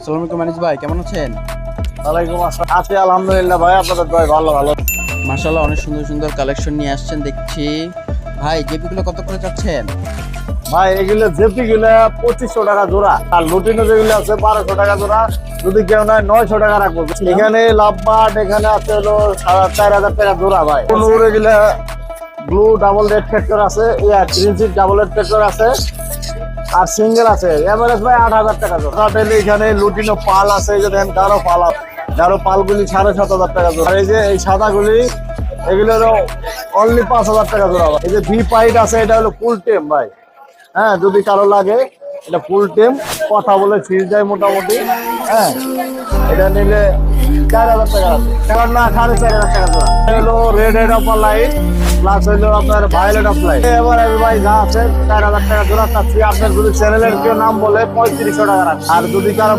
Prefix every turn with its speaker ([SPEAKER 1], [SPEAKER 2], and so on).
[SPEAKER 1] আসসালামু আলাইকুম মানিস ভাই কেমন আছেন?
[SPEAKER 2] ওয়ালাইকুম আসসালাম। আছি আলহামদুলিল্লাহ ভাই আপনাদের ভাই ভালো ভালো।
[SPEAKER 1] মাশাআল্লাহ অনেক সুন্দর সুন্দর কালেকশন নিয়ে আসছেন দেখছি। ভাই জেপিগুলো কত করে যাচ্ছেন
[SPEAKER 2] ভাই এগুলো জেপি গুলো পঁচিশশো টাকা জোড়া। আর লুটিনো যেগুলো আছে বারোশো টাকা জোড়া। যদি কেউ নয় নয়শো টাকা রাখব। এখানে লাভবাট এখানে আছে হলো চার হাজার টাকা জোড়া ভাই। এগুলো ব্লু ডাবল রেড ফ্যাক্টর আছে গ্রিন ডাবল রেড ফ্যাক্টর আছে। আর সিঙ্গেল আছে। এভারেজ ভাই আট হাজার টাকা জোড়া। তাহলে এখানে লুটিনো পাল আছে, এই যে দেখেন কারও পাল কারও পালগুলি সাড়ে সাত হাজার টাকা জোড়া। এই যে এই সাদাগুলি এগুলো হলো অনলি পাঁচ হাজার টাকা জোড়া এই যে ভি পাইট আছে, এটা হলো ফুল টেম ভাই। হ্যাঁ যদি কারও লাগে, এটা ফুল টেম কথা বলে ফিজ যায় মোটামুটি। হ্যাঁ এটা নিলে চার হাজার টাকা আছে। এখন না সাড়ে চার হাজার টাকা জোড়া হলো red head of light plus হইল আপনার ভায়োলেট অফ লাইট এবার আমি ভাই যা আছে চার হাজার টাকা জোড়া চাচ্ছি। আপনার যদি চ্যানেলের কেউ নাম বলে পঁয়ত্রিশশো টাকা আর যদি কারও